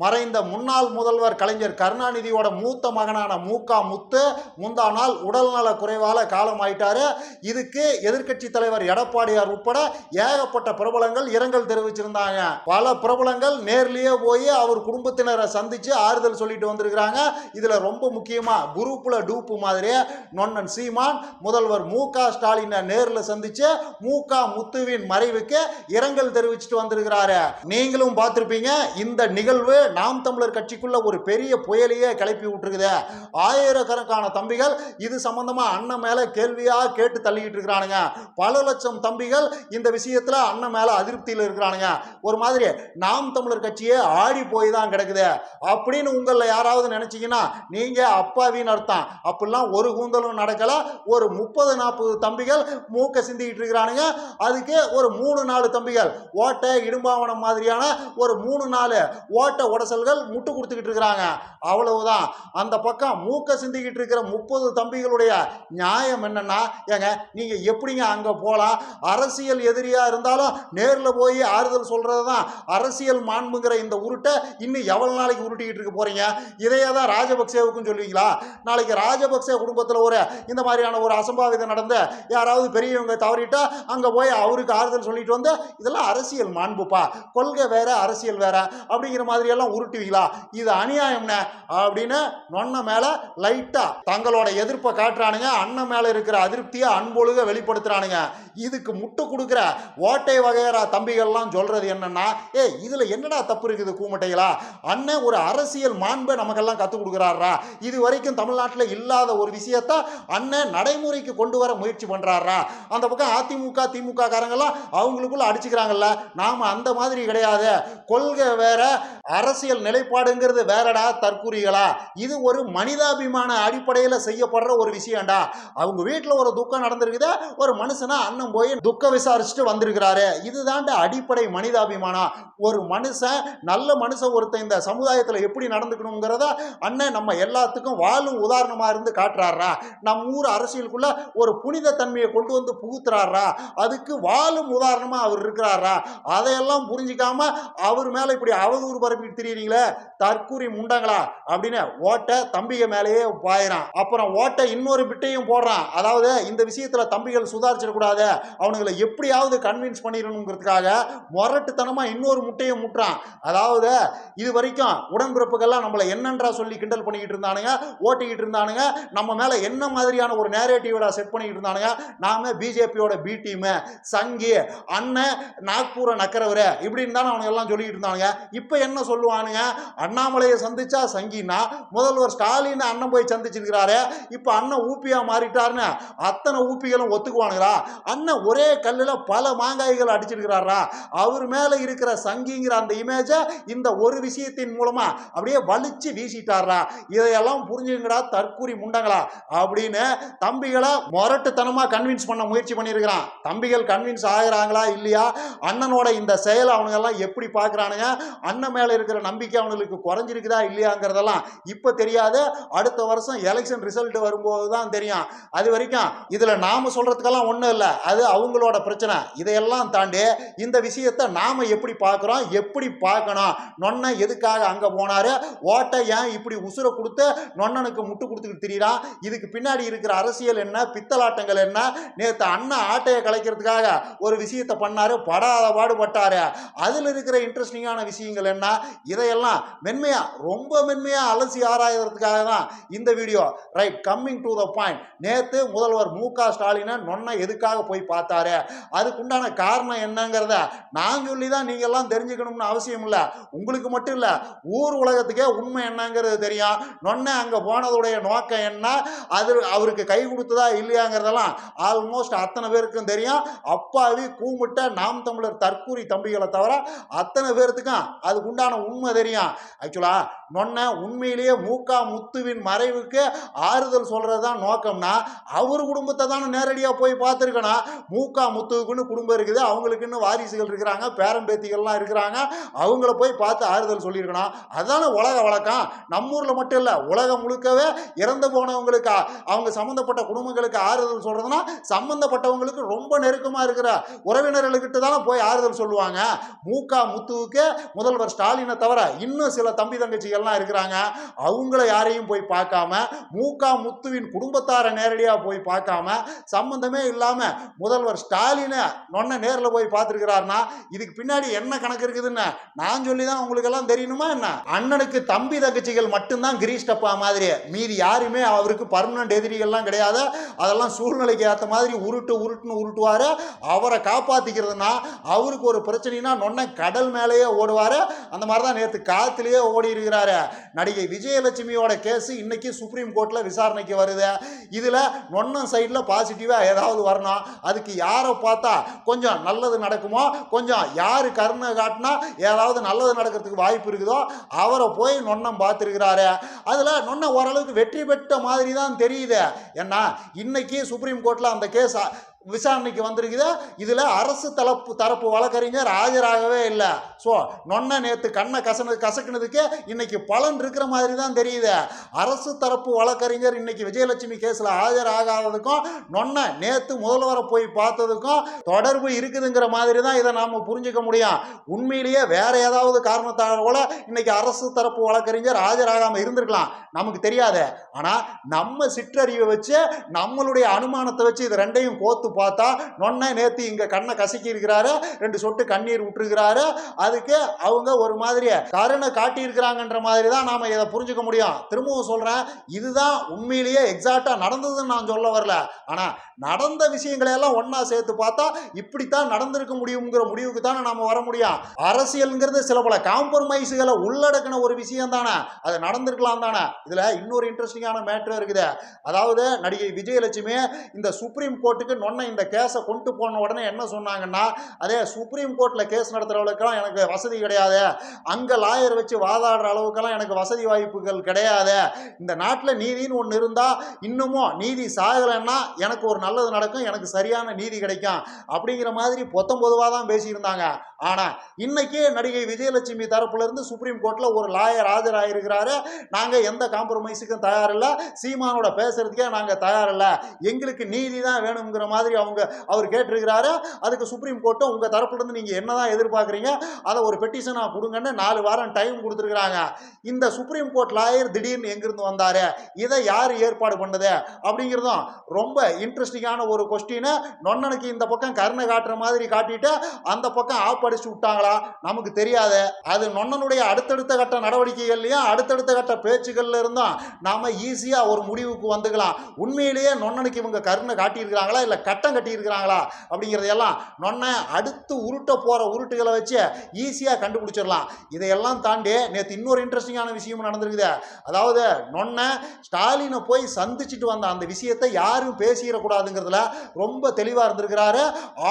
மறைந்த முன்னாள் முதல்வர் கலைஞர் கருணாநிதியோட மூத்த மகனான மூகா முத்து முந்தா நாள் உடல்நல குறைவால காலமாயிட்டாரு இதுக்கு எதிர்க்கட்சி தலைவர் எடப்பாடியார் உட்பட ஏகப்பட்ட பிரபலங்கள் இரங்கல் தெரிவிச்சிருந்தாங்க. பல பிரபலங்கள் நேர்லயே போய் அவர் குடும்பத்தினரை சந்திச்சு ஆறுதல் சொல்லிட்டு வந்திருக்கிறாங்க. இதுல ரொம்ப முக்கியமா குரூப்ல டூப்பு மாதிரி நொன்னன் சீமான் முதல்வர் மு க ஸ்டாலினை நேர்ல சந்திச்சு மு க முத்துவின் மறைவுக்கு இரங்கல் தெரிவிச்சுட்டு வந்திருக்கிறாரு. நீங்களும் பார்த்திருப்பீங்க இந்த நிகழ்வு நாம் தமிழர் கட்சிக்குள்ள ஒரு பெரிய புயலையே கிளப்பி விட்டுருக்குது. ஆயிரக்கணக்கான தம்பிகள் இது சம்பந்தமா அண்ணன் மேல கேள்வியா கேட்டு தள்ளிக்கிட்டு இருக்கிறானுங்க. பல லட்சம் தம்பிகள் இந்த விஷயத்துல அண்ணன் மேல அதிருப்தியில் இருக்கிறானுங்க. ஒரு மாதிரி நாம் தமிழர் கட்சியே ஆடி போய் தான் கிடக்குது. அப்படின்னு உங்களில் யாராவது நினைச்சீங்கன்னா நீங்க அப்பாவின்னு அர்த்தம். அப்படிலாம் ஒரு கூந்தலும் நடக்கல. ஒரு முப்பது நாற்பது தம்பிகள் மூக்க சிந்திக்கிட்டு இருக்கிறானுங்க. அதுக்கு ஒரு மூணு நாலு தம்பிகள் ஓட்டை இடும்பாவனம் மாதிரியான ஒரு மூணு நாலு ஓட்ட உடசல்கள் முட்டு கொடுத்துக்கிட்டு இருக்கிறாங்க. அவ்வளவுதான். அந்த பக்கம் மூக்க சிந்திக்கிட்டு இருக்கிற முப்பது தம்பிகளுடைய நியாயம் என்னன்னா ஏங்க நீங்க எப்படிங்க அங்க போகலாம் அரசியல் எதிரியா இருந்தாலும் நேரில் போய் ஆறுதல் சொல்றது தான் அரசியல் மாண்புங்கிற இந்த உருட்டை இன்னும் எவ்வளவு நாளைக்கு உருட்டிக்கிட்டு இருக்க போறீங்க? இதையே தான் ராஜபக்சேவுக்கும் சொல்லுவீங்களா? நாளைக்கு ராஜபக்சே குடும்பத்தில் ஒரு இந்த மாதிரியான ஒரு அசம்பாவிதம் நடந்து யாராவது பெரியவங்க தவறிட்டா அங்கே போய் அவருக்கு ஆறுதல் சொல்லிட்டு வந்து இதெல்லாம் அரசியல் மாண்புப்பா. கொள்கை வேற அரசியல் வேற அப்படிங்கிற மாதிரி எல்லாம் உருட்டுவீங்களா? இது அநியாயம்னே அப்படின்னு நொன்ன மேலே லைட்டாக தங்களோட எதிர்ப்பை காட்டுறானுங்க. அண்ணன் மேல இருக்கிற அதிருப்தியை அன்பொழுக வெளிப்படுத்துறானுங்க. இதுக்கு முட்டு கொடுக்குற ஓட்டை வகையற தம்பிகள்லாம் சொல்றது என்னன்னா ஏ இதுல என்னடா தப்பு இருக்குது கூமட்டைகளா? அண்ணன் ஒரு அரசியல் மாண்பை நமக்கெல்லாம் கற்றுக் கொடுக்குறாரா? இது வரைக்கும் தமிழ்நாட்டில் இல்லாத ஒரு விஷயத்த அண்ணன் நடைமுறைக்கு கொண்டு வர முயற்சி பண்றாரா? அந்த பக்கம் அதிமுக திமுக காரங்கெல்லாம் அவங்களுக்குள்ள அடிச்சுக்கிறாங்கல்ல. நாம அந்த மாதிரி கிடையாது. கொள்கை வேற அரசு அரசியல் நிலைப்பாடுங்கிறது வேறடா தற்கூறிகளா? இது ஒரு மனிதாபிமான அடிப்படையில் செய்யப்படுற ஒரு விஷயம்டா. அவங்க வீட்டில் ஒரு துக்கம் நடந்திருக்குதா? ஒரு மனுஷனா அண்ணன் போய் துக்கம் விசாரிச்சுட்டு வந்திருக்கிறாரு. இதுதான்டா அடிப்படை மனிதாபிமானம் ஒரு மனுஷன் நல்ல மனுஷன் ஒருத்தன் இந்த சமுதாயத்தில் எப்படி நடந்துக்கணுங்கிறத அண்ணன் நம்ம எல்லாத்துக்கும் வாழும் உதாரணமாக இருந்து காட்டுறாரா. நம்ம ஊர் அரசியலுக்குள்ள ஒரு புனித தன்மையை கொண்டு வந்து புகுத்துறாரா. அதுக்கு வாழும் உதாரணமாக அவர் இருக்கிறாரா. அதையெல்லாம் புரிஞ்சிக்காம அவர் மேலே இப்படி அவதூறு பரப்பிட்டு திரியுறீங்களே? தற்கூரி முண்டங்களா? அப்படின்னு ஓட்டை தம்பிக மேலேயே பாயிறான். அப்புறம் ஓட்டை இன்னொரு பிட்டையும் போடுறான். அதாவது இந்த விஷயத்துல தம்பிகள் சுதாரிச்சிடக்கூடாது. அவனுங்களை எப்படியாவது கன்வின்ஸ் பண்ணிடணுங்கிறதுக்காக முரட்டுத்தனமா இன்னொரு முட்டையும் முட்டுறான். அதாவது இது வரைக்கும் உடன்பிறப்புகள்லாம் நம்மளை என்னன்றா சொல்லி கிண்டல் பண்ணிக்கிட்டு இருந்தானுங்க ஓட்டிக்கிட்டு இருந்தானுங்க நம்ம மேல என்ன மாதிரியான ஒரு நேரேட்டிவோட செட் பண்ணிக்கிட்டு இருந்தானுங்க நாம பிஜேபியோட பி டீமு சங்கி அண்ணன் நாக்பூரை நக்கரவர் இப்படின்னு தான் அவனுங்க எல்லாம் சொல்லிக்கிட்டு இருந்தானுங்க. இப்போ என்ன சொல்லுவானுங்க அண்ணாமலையை சந்திச்சா சங்கினா முதல்வர் ஸ்டாலின் அண்ணன் போய் சந்திச்சிருக்கிறாரு இப்போ அண்ணன் ஊப்பியா மாறிட்டாருன்னு அத்தனை ஊப்பிகளும் ஒத்துக்குவானுங்களா? அண்ணன் ஒரே கல்லில் பல மாங்காய்கள் அடிச்சிருக்கிறாரா? அவர் மேலே இருக்கிற சங்கிங்கிற அந்த இமேஜை இந்த ஒரு விஷயத்தின் மூலமா அப்படியே வலிச்சு வீசிட்டாரா? இதையெல்லாம் புரிஞ்சுங்கடா தற்கூரி முண்டங்களா? அப்படின்னு தம்பிகளை முரட்டுத்தனமாக கன்வின்ஸ் பண்ண முயற்சி பண்ணியிருக்கிறான். தம்பிகள் கன்வின்ஸ் ஆகுறாங்களா இல்லையா? அண்ணனோட இந்த செயலை அவனுங்கெல்லாம் எப்படி பார்க்குறானுங்க? அண்ணன் மேலே இருக்கிற நம்பிக்கை அவங்களுக்கு குறைஞ்சிருக்குதா இல்லையாங்கிறதெல்லாம் இப்போ தெரியாது அடுத்த வருஷம் எலெக்ஷன் ரிசல்ட் வரும்போது தான் தெரியும். அது வரைக்கும் இதில் நாம் சொல்கிறதுக்கெல்லாம் ஒன்றும் இல்லை. அது அவங்களோட பிரச்சனை. இதையெல்லாம் தாண்டி இந்த விஷயத்தை நாம் எப்படி பார்க்குறோம்? எப்படி பார்க்கணும்? நொன்னை எதுக்காக அங்கே போனார்? ஓட்டை ஏன் இப்படி உசுரை கொடுத்து நொன்னனுக்கு முட்டு கொடுத்துக்கிட்டு திரியிறான் இதுக்கு பின்னாடி இருக்கிற அரசியல் என்ன? பித்தலாட்டங்கள் என்ன? நேற்று அண்ணன் ஆட்டையை கலைக்கிறதுக்காக ஒரு விஷயத்தை பண்ணாரு. படாத பாடுபட்டார். அதில் இருக்கிற இன்ட்ரெஸ்டிங்கான விஷயங்கள் என்ன? இதையெல்லாம் மென்மையா ரொம்ப மென்மையா அலசி ஆராயறதுக்காக தான் இந்த video. Right coming to the point நேற்று முதல்வர் மு க ஸ்டாலினை நொன்னை எதுக்காக போய் பார்த்தாரு? அதுக்குண்டான காரணம் என்னங்கிறத நான் சொல்லி தான் நீங்கள்லாம் தெரிஞ்சுக்கணும்னு அவசியம் இல்லை. உங்களுக்கு மட்டும் இல்லை ஊர் உலகத்துக்கே உண்மை என்னங்கிறது தெரியும். நொன்னை அங்கே போனதுடைய நோக்கம் என்ன? அது அவருக்கு கை கொடுத்ததா இல்லையாங்கிறதெல்லாம் ஆல்மோஸ்ட் அத்தனை பேருக்கும் தெரியும். அப்பாவி கூமுட்ட நாம் தமிழர் தற்கூரி தம்பிகளை தவிர அத்தனை பேர்த்துக்கும் அதுக்குண்டான உண்மை உண்மை தெரியும். ஆக்சுவலா நொன்ன உண்மையிலேயே மூக்கா முத்துவின் மறைவுக்கு ஆறுதல் சொல்றது தான் நோக்கம்னா அவர் குடும்பத்தை தானே நேரடியாக போய் பார்த்துருக்கணும். மூக்கா முத்துவுக்குன்னு குடும்பம் இருக்குது. அவங்களுக்குன்னு வாரிசுகள் இருக்கிறாங்க பேரம்பேத்திகள்லாம் இருக்கிறாங்க. அவங்கள போய் பார்த்து ஆறுதல் சொல்லியிருக்கணும். அதுதானே உலக வழக்கம். நம்ம ஊரில் மட்டும் இல்லை உலகம் முழுக்கவே இறந்து போனவங்களுக்கு அவங்க சம்மந்தப்பட்ட குடும்பங்களுக்கு ஆறுதல் சொல்கிறதுனா சம்மந்தப்பட்டவங்களுக்கு ரொம்ப நெருக்கமாக இருக்கிற உறவினர்களுக்கிட்ட தானே போய் ஆறுதல் சொல்லுவாங்க. மூக்கா முத்துவுக்கு முதல்வர் ஸ்டாலினை தவிர இன்னும் சில தம்பி தங்கச்சிகள்லாம் இருக்கிறாங்க. அவங்கள யாரையும் போய் பார்க்காம மூக்கா முத்துவின் குடும்பத்தாரை நேரடியாக போய் பார்க்காம சம்பந்தமே இல்லாமல் முதல்வர் ஸ்டாலினை நொன்ன நேரில் போய் பார்த்துருக்கிறாருன்னா இதுக்கு பின்னாடி என்ன கணக்கு இருக்குதுன்னு நான் சொல்லி தான் உங்களுக்கு எல்லாம் தெரியணுமா என்ன? அண்ணனுக்கு தம்பி தங்கச்சிகள் மட்டும்தான் கிரீஷ்டப்பா மாதிரி மீதி யாருமே அவருக்கு பர்மனன்ட் எதிரிகள்லாம் கிடையாது. அதெல்லாம் சூழ்நிலைக்கு ஏற்ற மாதிரி உருட்டு உருட்டுன்னு உருட்டுவார். அவரை காப்பாற்றிக்கிறதுனா அவருக்கு ஒரு பிரச்சனைனா நொன்ன கடல் மேலேயே ஓடுவார். அந்த மாதிரி தான் நேற்று காத்துலேயே ஓடி இருக்கிறாரு நடிகை விஜயலட்சுமியோட கேஸ் இன்னைக்கு சுப்ரீம் கோர்ட்டில் விசாரணைக்கு வருது. இதில் நொன்னம் சைடில் பாசிட்டிவாக ஏதாவது வரணும் அதுக்கு யாரை பார்த்தா கொஞ்சம் நல்லது நடக்குமோ கொஞ்சம் யார் கருணை காட்டினா ஏதாவது நல்லது நடக்கிறதுக்கு வாய்ப்பு இருக்குதோ அவரை போய் நொன்னம் பார்த்துருக்கிறாரு. அதில் நொன்ன ஓரளவுக்கு வெற்றி பெற்ற மாதிரி தான் தெரியுது. ஏன்னா இன்னைக்கு சுப்ரீம் கோர்ட்டில் அந்த கேஸ் விசாரணைக்கு வந்திருக்குது? இதில் அரசு தரப்பு தரப்பு வழக்கறிஞர் ஆஜராகவே இல்லை. ஸோ நொன்ன நேற்று கண்ணை கசன கசக்குனதுக்கு இன்னைக்கு பலன் இருக்கிற மாதிரி தான் தெரியுது. அரசு தரப்பு வழக்கறிஞர் இன்னைக்கு விஜயலட்சுமி கேஸில் ஆஜராகாததுக்கும் நொன்ன நேற்று முதல்வரை போய் பார்த்ததுக்கும் தொடர்பு இருக்குதுங்கிற மாதிரி தான் இதை நாம் புரிஞ்சுக்க முடியும். உண்மையிலேயே வேற ஏதாவது காரணத்தால் கூட இன்னைக்கு அரசு தரப்பு வழக்கறிஞர் ஆஜராகாமல் இருந்திருக்கலாம். நமக்கு தெரியாது. ஆனால் நம்ம சிற்றறிவை வச்சு நம்மளுடைய அனுமானத்தை வச்சு இது ரெண்டையும் கோத்து பார்த்தா நொன்ன நேத்து இங்க கண்ணை கசக்கி இருக்கிறாரு ரெண்டு சொட்டு கண்ணீர் விட்டுருக்கிறாரு அதுக்கு அவங்க ஒரு மாதிரி கருணை காட்டி இருக்கிறாங்கன்ற மாதிரி தான் நாம இதை புரிஞ்சுக்க முடியும். திரும்பவும் சொல்றேன் இதுதான் உண்மையிலேயே எக்ஸாக்டா நடந்ததுன்னு நான் சொல்ல வரல. ஆனா நடந்த விஷயங்களை எல்லாம் ஒண்ணா சேர்த்து பார்த்தா இப்படித்தான் நடந்திருக்க முடியுங்கிற முடிவுக்கு தானே நாம வர முடியும். அரசியல்ங்கிறது சில பல காம்ப்ரமைஸுகளை உள்ளடக்கின ஒரு விஷயம் தானே. அது நடந்திருக்கலாம் தானே. இதுல இன்னொரு இன்ட்ரெஸ்டிங்கான மேட்ரு இருக்குது. அதாவது நடிகை விஜயலட்சுமி இந்த சுப்ரீம் கோர்ட்டுக்கு நொன்னை இந்த கேஸை கொண்டு போன உடனே என்ன சொன்னாங்கன்னா அதே சுப்ரீம் கோர்ட்டில் கேஸ் நடத்துகிறவளுக்கெல்லாம் எனக்கு வசதி கிடையாது. அங்கே லாயர் வச்சு வாதாடுற அளவுக்கெல்லாம் எனக்கு வசதி வாய்ப்புகள் கிடையாது. இந்த நாட்டில் நீதின்னு ஒன்று இருந்தால் இன்னமும் நீதி சாகலைன்னா எனக்கு ஒரு நல்லது நடக்கும் எனக்கு சரியான நீதி கிடைக்கும். அப்படிங்கிற மாதிரி பொத்தம் பொதுவாக தான் பேசியிருந்தாங்க. ஆனால் இன்னைக்கு நடிகை விஜயலட்சுமி தரப்புலேருந்து சுப்ரீம் கோர்ட்டில் ஒரு லாயர் ஆஜராயிருக்கிறாரு. நாங்கள் எந்த காம்ப்ரமைஸுக்கும் தயாரில்லை. சீமானோட பேசுறதுக்கே நாங்கள் தயாரில்லை. எங்களுக்கு நீதி தான் வேணுங்கிற மாதிரி அவங்க அவர் கேட்டிருக்கிறாரு அதுக்கு சுப்ரீம் கோர்ட்டும் உங்கள் தரப்புலேருந்து நீங்கள் என்ன தான் எதிர்பார்க்குறீங்க அதை ஒரு பெட்டிஷனாக கொடுங்கன்னு நாலு வாரம் டைம் கொடுத்துருக்குறாங்க. இந்த சுப்ரீம் கோர்ட் லாயர் திடீர்னு எங்கிருந்து வந்தார்? இதை யார் ஏற்பாடு பண்ணுது? அப்படிங்கிறதும் ரொம்ப இன்ட்ரெஸ்டிங்கான ஒரு கொஸ்டினை நொன்னனுக்கு இந்த பக்கம் கருணை காட்டுற மாதிரி காட்டிட்டு அந்த பக்கம் ஆப்படிச்சு விட்டாங்களா? நமக்கு தெரியாது. அது நொன்னனுடைய அடுத்தடுத்த கட்ட நடவடிக்கைகள்லையும் அடுத்தடுத்த கட்ட பேச்சுகள்ல இருந்தும் நாம ஈஸியாக ஒரு முடிவுக்கு வந்துக்கலாம். உண்மையிலேயே நொன்னனுக்கு இவங்க கருணை காட்டியிருக்கிறாங்களா? இல்லை கட்டம் கட்டியிருக்கிறாங்களா அப்படிங்கிறதையெல்லாம் நொன்ன அடுத்து உருட்ட போகிற உருட்டுகளை வச்சு ஈஸியாக கண்டுபிடிச்சிடலாம். இதையெல்லாம் தாண்டி நேற்று இன்னொரு இன்ட்ரெஸ்டிங்கான விஷயமும் நடந்திருக்குது. அதாவது நொன்ன ஸ்டாலினை போய் சந்திச்சுட்டு வந்த அந்த விஷயத்தை யாரும் பேசிடக்கூடாதுங்கிறதுல ரொம்ப தெளிவாக இருந்திருக்கிறாரு.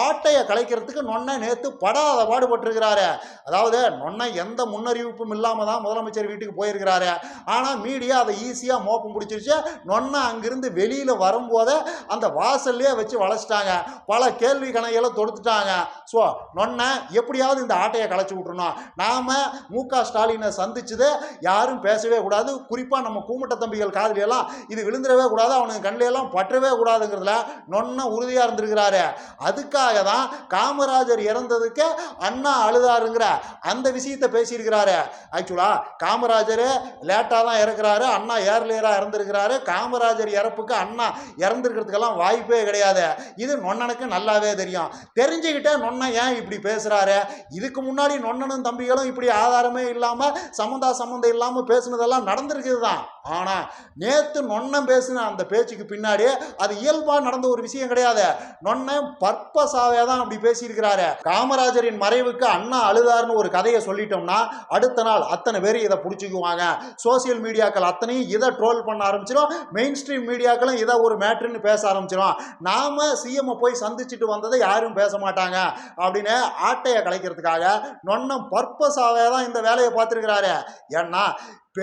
ஆட்டையை கலைக்கிறதுக்கு நொன்ன நேற்று படாத பாடுபட்டிருக்கிறாரு. அதாவது நொன்ன எந்த முன்னறிவிப்பும் இல்லாமல் தான் முதலமைச்சர் வீட்டுக்கு போயிருக்கிறாரு. ஆனால் மீடியா அதை ஈஸியாக மோப்பம் பிடிச்சிருச்சு. நொன்ன அங்கிருந்து வெளியில் வரும்போதே அந்த வாசல்லையே வச்சு வளைச்சிட்டாங்க பல கேள்வி கணைகளை தொடுத்துட்டாங்க. ஸோ நொன்ன எப்படியாவது இந்த ஆட்டையை களைச்சி விட்டுருணும் நாம் மு க ஸ்டாலினை சந்திச்சது யாரும் பேசவே கூடாது. குறிப்பாக நம்ம கூமட்ட தம்பிகள் காதலியெல்லாம் இது விழுந்துடவே கூடாது. அவனுக்கு கண்ணிலையெல்லாம் பற்றவே கூடாதுங்கிறதுல நொன்ன உறுதியாக இருந்திருக்கிறாரு. அதுக்காக தான் காமராஜர் இறந்ததுக்கு அண்ணா அழுதாருங்கிற அந்த விஷயத்தை பேசியிருக்கிறாரு. ஆக்சுவலாக காமராஜர் லேட்டாக தான் இறக்குறாரு. அண்ணா ஏர்லியராக இறந்துருக்கிறாரு. காமராஜர் இறப்புக்கு அண்ணா இறந்துருக்கிறதுக்கெல்லாம் வாய்ப்பே கிடையாது. இது நொன்னனுக்கு நல்லாவே தெரியும். தெரிஞ்சுக்கிட்டே நொன்ன ஏன் இப்படி பேசுகிறாரு இதுக்கு முன்னாடி நொன்னனும் தம்பிகளும் இப்படி ஆதாரமே இல்லாமல் சம்மந்தா சம்மந்தம் இல்லாமல் பேசுனதெல்லாம் நடந்திருக்குது தான் ஆனால் நேற்று நொன்னம் பேசின அந்த பேச்சுக்கு பின்னாடி அது இயல்பாக நடந்த ஒரு விஷயம் கிடையாது. நொன்னம் பர்பஸாவே தான் அப்படி பேசியிருக்கிறாரு. காமராஜரின் மறைவுக்கு அண்ணா அழுதாருன்னு ஒரு கதையை சொல்லிட்டோம்னா அடுத்த நாள் அத்தனை பேர் இதை பிடிச்சிக்குவாங்க. சோசியல் மீடியாக்கள் அத்தனையும் இதை ட்ரோல் பண்ண ஆரம்பிச்சிடும் மெயின் ஸ்ட்ரீம் மீடியாக்களும் இதை ஒரு மேட்ருன்னு பேச ஆரம்பிச்சிடும் நாம சிஎம் போய் சந்திச்சுட்டு வந்ததை யாரும் பேச மாட்டாங்க அப்படின்னு ஆட்டையை கலைக்கிறதுக்காக நொன்னம் பர்பஸாவே தான் இந்த வேலையை பார்த்துருக்கிறாரு. ஏன்னா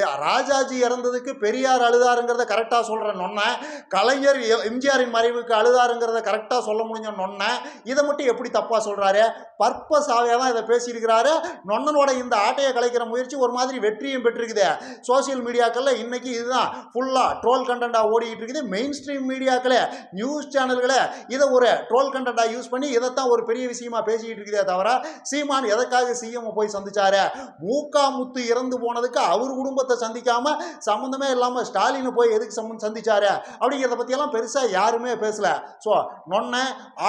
ராஜாஜி இறந்ததுக்கு பெரியார் அழுதாருங்கிறத கரெக்டாக சொல்கிற நொன்ன கலைஞர் எம்ஜிஆரின் மறைவுக்கு அழுதாருங்கிறத கரெக்டாக சொல்ல முடிஞ்ச நொன்ன இதை மட்டும் எப்படி தப்பாக சொல்கிறாரு பர்பஸாகவே தான் இதை பேசியிருக்கிறாரு. நொன்னனோட இந்த ஆட்டையை கலைக்கிற முயற்சி ஒரு மாதிரி வெற்றியும் பெற்றிருக்குது. சோஷியல் மீடியாக்களில் இன்றைக்கி இதுதான் ஃபுல்லாக ட்ரோல் கண்டென்ட்டாக ஓடிக்கிட்டு இருக்குது. மெயின் ஸ்ட்ரீம் மீடியாக்களே நியூஸ் சேனல்களே இதை ஒரு ட்ரோல் கண்டென்ட்டாக யூஸ் பண்ணி இதைத்தான் ஒரு பெரிய விஷயமா பேசிக்கிட்டு இருக்குதே தவிர சீமான் எதற்காக சிஎம் போய் சந்திச்சாரு? மூக்கா முத்து இறந்து போனதுக்கு அவர் குடும்பத்தை சந்திக்காம சம்மந்தமே இல்லாமல் ஸ்டாலினை போய் எதுக்கு சம்மந்தம் சந்திச்சாரு? அப்படிங்கிறத பற்றியெல்லாம் பெருசாக யாருமே பேசல. ஸோ நொன்ன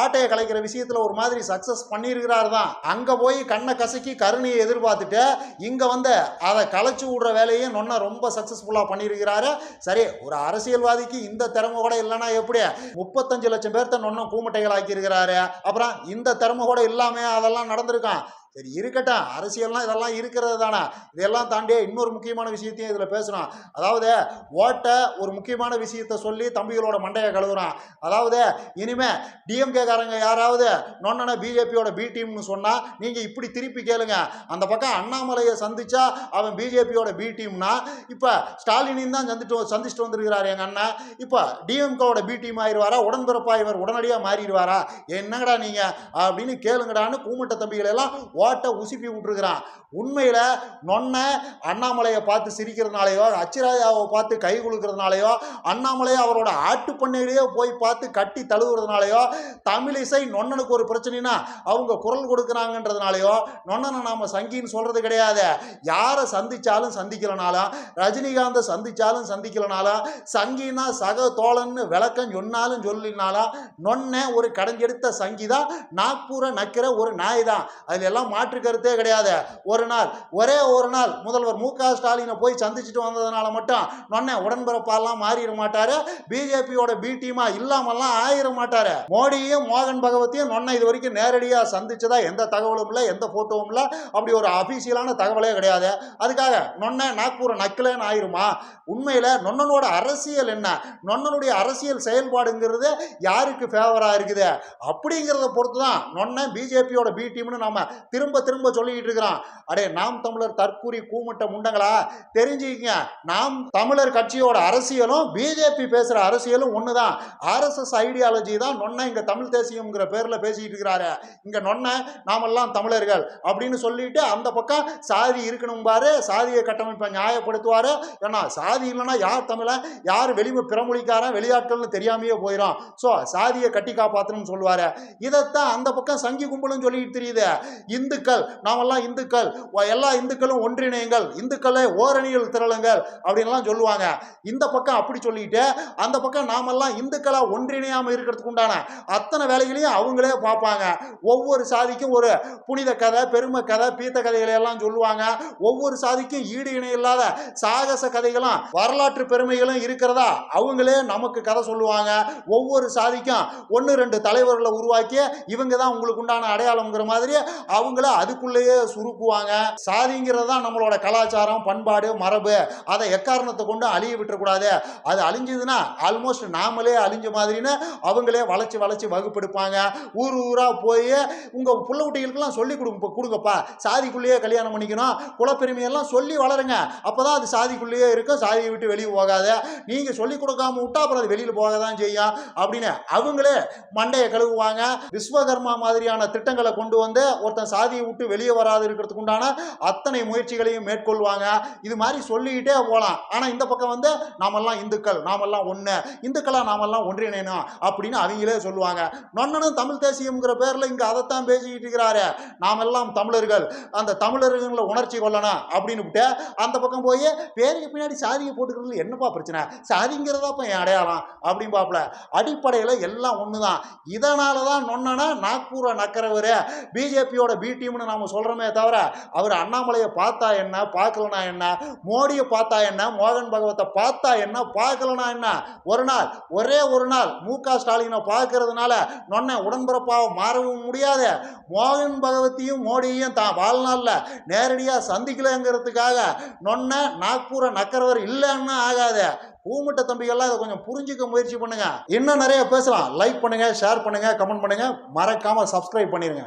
ஆட்டையை கலைக்கிற விஷயத்தில் ஒரு மாதிரி சக்ஸஸ் பண்ணியிருக்கிறார் தான். அங்கே போய் கண்ணை கசக்கி கருணையை எதிர்பார்த்துட்டு இங்கே வந்து அதை களைச்சி விடுற வேலையும் நொன்ன ரொம்ப சக்ஸஸ்ஃபுல்லாக பண்ணியிருக்கிறாரு. சரி ஒரு அரசியல்வாதிக்கு இந்த திறமை கூட இல்லைன்னா எப்படி? முப்பத்தஞ்சு லட்சம் பேர்த்த நொன்னும் கூமுட்டைகள் ஆக்கியிருக்கிறாரு அப்புறம் இந்த திறமை கூட இல்லாமல் அதெல்லாம் நடந்திருக்கான்? சரி இருக்கட்டும். அரசியல்லாம் இதெல்லாம் இருக்கிறது தானே. இதெல்லாம் தாண்டி இன்னொரு முக்கியமான விஷயத்தையும் இதில் பேசணும் அதாவது ஓட்டை ஒரு முக்கியமான விஷயத்த சொல்லி தம்பிகளோட மண்டையை கழுவுறான். அதாவது இனிமே டிஎம்கே காரங்க யாராவது நொன்னன பிஜேபியோட பி டீம்னு சொன்னால் நீங்கள் இப்படி திருப்பி கேளுங்க. அந்த பக்கம் அண்ணாமலையை சந்திச்சா அவன் பிஜேபியோட பி டீம்னா இப்போ ஸ்டாலினையும் தான் சந்திட்டு சந்திச்சுட்டு வந்திருக்கிறார் எங்கள் அண்ணன் இப்போ டிஎம்கேவோட பி டீம் ஆயிடுவாரா உடன்பிறப்பா இவர் உடனடியாக மாறிடுவாரா? என்னங்கடா நீங்கள் அப்படின்னு கேளுங்கடான்னு கூமுட்ட தம்பிகள் எல்லாம் ஓட்டை உசுப்பி விட்டுருக்கிறான். உண்மையில் நொன்ன அண்ணாமலையை பார்த்து சிரிக்கிறதுனாலையோ அச்சிராஜாவை பார்த்து கை கொடுக்கறதுனாலையோ அண்ணாமலையை அவரோட ஆட்டு பண்ணையிலேயே போய் பார்த்து கட்டி தழுவுறதுனாலையோ தமிழிசை நொன்னனுக்கு ஒரு பிரச்சனைனா அவங்க குரல் கொடுக்குறாங்கன்றதுனாலையோ நொன்னனை நாம் சங்கின்னு சொல்கிறது கிடையாது. யாரை சந்தித்தாலும் சந்திக்கலனாலும் ரஜினிகாந்தை சந்தித்தாலும் சந்திக்கலனாலும் சங்கினா சக தோழன்னு விளக்கம் சொன்னாலும் சொல்லினாலும் நொன்ன ஒரு கடைஞ்செடுத்த சங்கி தான் நாக்பூரை நக்கிற ஒரு நாய் தான். அதில் எல்லாம் மாற்று கருத்தே கிடையாது. ஒரு நாள் ஒரே ஒரு நாள் முதல்வர் மு க ஸ்டாலினை போய் சந்திச்சுட்டு வந்ததுனால மட்டும் நொன்ன உடன்பிறப்பாலாம் மாறிட மாட்டாரு. பிஜேபியோட பி டீமா இல்லாமல்லாம் ஆயிட மாட்டாரு. மோடியும் மோகன் பகவத்தையும் நொன்ன இது வரைக்கும் நேரடியாக சந்திச்சதா எந்த தகவலும் இல்லை எந்த போட்டோவும் இல்லை. அப்படி ஒரு அபிஷியலான தகவலே கிடையாது. அதுக்காக நொன்ன நாக்பூர் நக்கலன்னு ஆயிருமா? உண்மையில் நொன்னனோட அரசியல் என்ன? நொன்னனுடைய அரசியல் செயல்பாடுங்கிறது யாருக்கு ஃபேவராக இருக்குது? அப்படிங்கிறத பொறுத்து தான் நொன்ன பிஜேபியோட பி டீம்னு நம்ம திரும்ப திரும்ப சொல்லிக்கிட்டு இருக்கிறான். அடே நாம் தமிழர் தற்கூரி கூமுட்ட முண்டங்களா? தெரிஞ்சுக்கிங்க. நாம் தமிழர் கட்சியோட அரசியலும் பிஜேபி பேசுகிற அரசியலும் ஒன்று தான் ஆர்எஸ்எஸ் ஐடியாலஜி தான் நொன்ன இங்கே தமிழ் தேசியம்ங்கிற பேரில் பேசிக்கிட்டு இருக்கிறாரு. இங்கே நொன்ன நாமெல்லாம் தமிழர்கள் அப்படின்னு சொல்லிட்டு அந்த பக்கம் சாதி இருக்கணும் பாரு சாதிய கட்டமைப்பை நியாயப்படுத்துவார். ஏன்னா சாதி இல்லைன்னா யார் தமிழன் யார் வெளிமை பிறமொழிக்காரன் வெளியாட்கள்னு தெரியாமையே போயிடும் ஸோ சாதியை கட்டி காப்பாற்றணும்னு சொல்லுவார். இதைத்தான் அந்த பக்கம் சங்கி கும்பலும் சொல்லிட்டு தெரியுது. இந்த இந்துக்கள் நாமெல்லாம் இந்துக்கள். எல்லா இந்துக்களும் ஒன்றிணையுங்கள். இந்துக்களை ஓரணியில் திரளுங்கள் அப்படின்லாம் சொல்லுவாங்க. இந்த பக்கம் அப்படி சொல்லிட்டு அந்த பக்கம் நாமெல்லாம் இந்துக்களாக ஒன்றிணையாமல் இருக்கிறதுக்கு உண்டான அத்தனை வேலைகளையும் அவங்களே பார்ப்பாங்க. ஒவ்வொரு சாதிக்கும் ஒரு புனித கதை பெருமை கதை பீத்த கதைகளை எல்லாம் சொல்லுவாங்க. ஒவ்வொரு சாதிக்கும் ஈடு இணை இல்லாத சாகச கதைகளும் வரலாற்று பெருமைகளும் இருக்கிறதா? அவங்களே நமக்கு கதை சொல்லுவாங்க. ஒவ்வொரு சாதிக்கும் ஒன்று ரெண்டு தலைவர்களை உருவாக்கி இவங்க தான் உங்களுக்கு உண்டான அடையாளம்ங்கிற மாதிரி அவங்க அவங்கள அதுக்குள்ளேயே சுருக்குவாங்க. சாதிங்கிறது தான் நம்மளோட கலாச்சாரம் பண்பாடு மரபு. அதை எக்காரணத்தை கொண்டு அழிய விட்டுறக்கூடாது. அது அழிஞ்சதுன்னா ஆல்மோஸ்ட் நாமளே அழிஞ்ச மாதிரின்னு அவங்களே வளைச்சு வளைச்சு வகுப்பெடுப்பாங்க. ஊர் ஊராக போய் உங்கள் புள்ள குட்டிகளுக்கெல்லாம் சொல்லி கொடுங்க கொடுங்கப்பா. சாதிக்குள்ளேயே கல்யாணம் பண்ணிக்கணும். குலப்பெருமையெல்லாம் சொல்லி வளருங்க. அப்போ தான் அது சாதிக்குள்ளேயே இருக்கும். சாதியை விட்டு வெளியே போகாத. நீங்கள் சொல்லி கொடுக்காம விட்டா அப்புறம் அது வெளியில் போக தான் செய்யும். அப்படின்னு அவங்களே மண்டையை கழுவுவாங்க. விஸ்வகர்மா மாதிரியான திட்டங்களை கொண்டு வந்து ஒருத்தன் சாதியை விட்டு வெளியே வராது இருக்கிறதுக்கு உண்டான அத்தனை முயற்சிகளையும் மேற்கொள்வாங்க. இது மாதிரி சொல்லிக்கிட்டே போகலாம் ஆனால் இந்த பக்கம் வந்து நாமெல்லாம் இந்துக்கள் நாமெல்லாம் ஒன்று இந்துக்களாக நாமெல்லாம் ஒன்றிணைணும் அப்படின்னு அவங்களே சொல்லுவாங்க. நொன்னனும் தமிழ் தேசியம்ங்கிற பேரில் இங்கே அதைத்தான் பேசிக்கிட்டு இருக்கிறாரு. நாமெல்லாம் தமிழர்கள். அந்த தமிழர்களை உணர்ச்சி கொள்ளணும் அப்படின்னு விட்டு அந்த பக்கம் போய் பேருக்கு பின்னாடி சாதியை போட்டுக்கிறது என்னப்பா பிரச்சனை? சாதிங்கிறதா என் அடையாளம்? அப்படின்னு பார்ப்பல அடிப்படையில் எல்லாம் ஒன்று தான் இதனால தான் நொன்னனா நாக்பூரை நக்கிறவர் பிஜேபியோட பி டீம்னு நாம சொல்கிறோமே தவிர அவர் அண்ணாமலையை பார்த்தா என்ன பார்க்கலனா என்ன மோடியை பார்த்தா என்ன மோகன் பகவத்தை பார்த்தா என்ன பார்க்கலனா என்ன? ஒரு நாள் ஒரே ஒரு நாள் மு க ஸ்டாலினை பார்க்கறதுனால நொன்ன உடன்பிறப்பாக மாறவும் முடியாது. மோகன் பகவத்தையும் மோடியையும் தான் வாழ்நாளில் நேரடியாக சந்திக்கலைங்கிறதுக்காக நொன்ன நாக்பூரை நக்கரவர் இல்லைன்னு ஆகாது. பூமிட்ட தம்பிகள்லாம் இதை கொஞ்சம் புரிஞ்சுக்க முயற்சி பண்ணுங்க. இன்னும் நிறைய பேசலாம். லைக் பண்ணுங்க ஷேர் பண்ணுங்க கமெண்ட் பண்ணுங்க. மறக்காம சப்ஸ்கிரைப் பண்ணிருங்க.